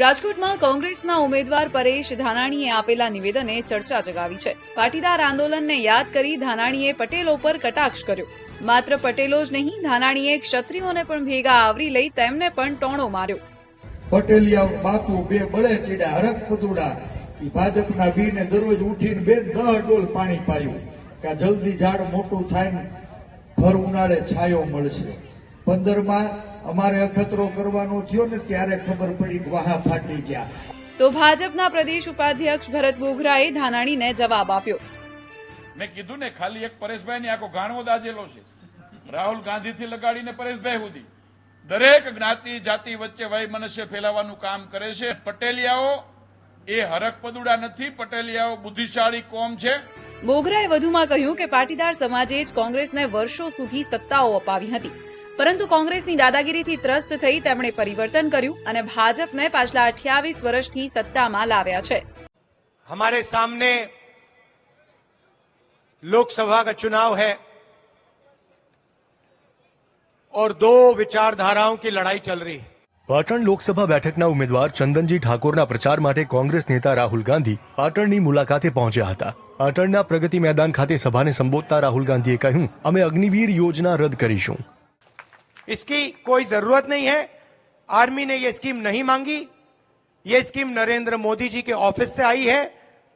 રાજકોટમાં કોંગ્રેસના ઉમેદવાર પરેશ ધાનાણીએ આપેલા નિવેદને ચર્ચા જગાવી છે. પાટીદાર આંદોલનને યાદ કરી ધાનાણીએ પટેલો પર કટાક્ષ કર્યો. માત્ર પટેલો જ નહીં, ધાનાણીએ ક્ષત્રિયોને પણ ભેગા આવરી લઈ તેમને પણ ટોણો માર્યો. પટેલિયા બાપુ બે બળે ચીડા હરક પદુડા ભાજપના બીને દરરોજ ઉઠીને બે દહ ડોલ પાણી પાયું કે જલ્દી ઝાડ મોટું થાય ને ભર ઉનાળે છાયો મળશે. પંદરમાં અમારે અખતરો કરવાનો થયો ને ત્યારે ખબર પડી કે વાહા ફાટી ગયા. તો ભાજપના પ્રદેશ ઉપાધ્યક્ષ ભરત બોઘરાએ ધાનાણીને જવાબ આપ્યો. મેં કીધું ને ખાલી એક પરેશભાઈ ની આખો ગાણવો દાજેલો છે. રાહુલ ગાંધીથી લગાડીને પરેશભાઈ સુધી દરેક જ્ઞાતિ જાતિ વચ્ચે વય મનુષ્ય ફેલાવવાનું કામ કરે છે. પટેલિયાઓ એ હરક પદુડા નથી પટેલિયાઓ બુદ્ધિશાળી કોમ છે. બોઘરાએ વધુમાં કહ્યું કે પાટીદાર સમાજે જ કોંગ્રેસને વર્ષો સુધી સત્તાઓ અપાવી હતી. પરંતુ કોંગ્રેસની દાદાગીરીથી ત્રસ્ત થઈ તેમણે પરિવર્તન કર્યું અને ભાજપને પાછલા અઠ્યાવીસ વર્ષથી સત્તામાં લાવ્યા છે हमारे सामने लोकसभा का चुनाव है और दो विचारधाराओं की लड़ाई चल रही है પાટણ લોકસભા બેઠકના ઉમેદવાર ચંદનજી ઠાકોરના પ્રચાર માટે કોંગ્રેસ નેતા રાહુલ ગાંધી પાટણની મુલાકાતે પહોંચ્યા હતા પાટણના પ્રગતિ મેદાન ખાતે સભાને સંબોધતા રાહુલ ગાંધીએ કહ્યું અમે અગ્નિવીર યોજના રદ કરીશું इसकी कोई जरूरत नहीं है आर्मी ने ये स्कीम नहीं मांगी ये स्कीम नरेंद्र मोदी जी के ऑफिस से आई है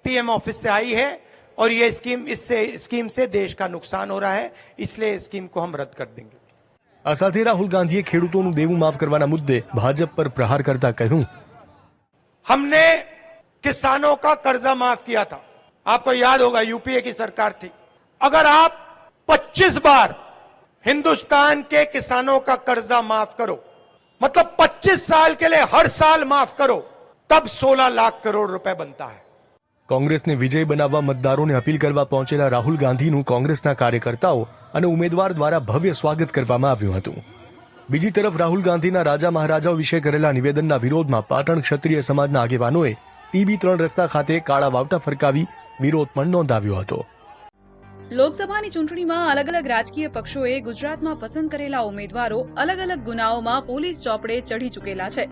पीएम ऑफिस से आई है और ये स्कीम इससे स्कीम से देश का नुकसान हो रहा है इसलिए इस स्कीम को हम रद्द कर देंगे આ સાથે રાહુલ ગાંધીએ ખેડૂતોનું દેવું માફ કરવાના મુદ્દે ભાજપ પર પ્રહાર કરતા કહ્યું हमने किसानों का कर्जा माफ किया था आपको याद होगा यूपीए की सरकार थी अगर आप 25 बार हिंदुस्तान के किसानों का कर्जा माफ करो मतलब 25 साल के लिए हर साल माफ करो तब 16 लाख करोड़ रुपए बनता है કોંગ્રેસને વિજય બનાવવા મતદારોને અપીલ કરવા પહોંચેલા રાહુલ ગાંધીનું કોંગ્રેસના કાર્યકર્તાઓ અને ઉમેદવાર દ્વારા ભવ્ય સ્વાગત કરવામાં આવ્યું હતું બીજી તરફ રાહુલ ગાંધીના રાજા મહારાજાઓ વિશે કરેલા નિવેદનના વિરોધમાં પાટણ ક્ષત્રિય સમાજના આગેવાનોએ પીબી ત્રણ રસ્તા ખાતે કાળા વાવટા ફરકાવી વિરોધ પણ નોંધાવ્યો હતો લોકસભાની ચૂંટણીમાં અલગ અલગ રાજકીય પક્ષોએ ગુજરાતમાં પસંદ કરેલા ઉમેદવારો અલગ અલગ ગુનાઓમાં પોલીસ ચોપડે ચઢી ચૂકેલા છે.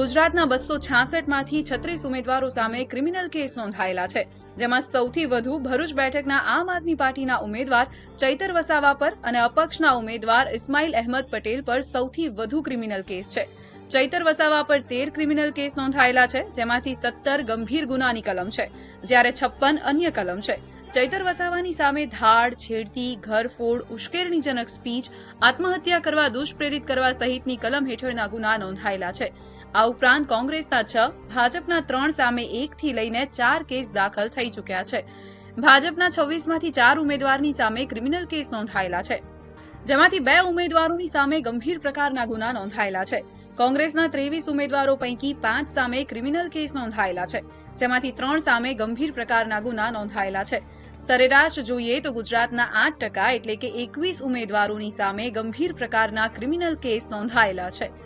ગુજરાતના બસો છાસઠમાંથી છત્રીસ ઉમેદવારો સામે ક્રિમિનલ કેસ નોંધાયેલા છે. જેમાં સૌથી વધુ ભરૂચ બેઠકના આમ આદમી પાર્ટીના ઉમેદવાર ચૈતર વસાવા પર અને અપક્ષના ઉમેદવાર ઇસ્માઇલ અહેમદ પટેલ પર સૌથી વધુ ક્રિમિનલ કેસ છે. ચૈતર વસાવા પર તેર ક્રિમિનલ કેસ નોંધાયેલા છે, જેમાંથી સત્તર ગંભીર ગુનાની કલમ છે, જ્યારે છપ્પન અન્ય કલમ છે. ચૈતર વસાવાની સામે ધાડ, છેડતી, ઘરફોડ, ઉશ્કેરણીજનક સ્પીચ, આત્મહત્યા કરવા, દુષ્પ્રેરિત કરવા સહિતની કલમ હેઠળના ગુના નોંધાયેલા છે. આ ઉપરાંત કોંગ્રેસના છ, ભાજપના ત્રણ સામે એકથી લઈને ચાર કેસ દાખલ થઈ ચૂક્યા છે. ભાજપના છવ્વીસમાંથી ચાર ઉમેદવારની સામે ક્રિમિનલ કેસ નોંધાયેલા છે. જેમાંથી બે ઉમેદવારોની સામે ગંભીર પ્રકારના ગુના નોંધાયેલા છે. કોંગ્રેસના ત્રેવીસ ઉમેદવારો પૈકી પાંચ સામે ક્રિમિનલ કેસ નોંધાયેલા છે. જેમાંથી ત્રણ સામે ગંભીર પ્રકારના ગુના નોંધાયેલા છે. સરેરાશ જોઈએ તો ગુજરાતના આઠ ટકા એટલે કે એકવીસ ઉમેદવારોની સામે ગંભીર પ્રકારના ક્રિમિનલ કેસ નોંધાયેલા છે.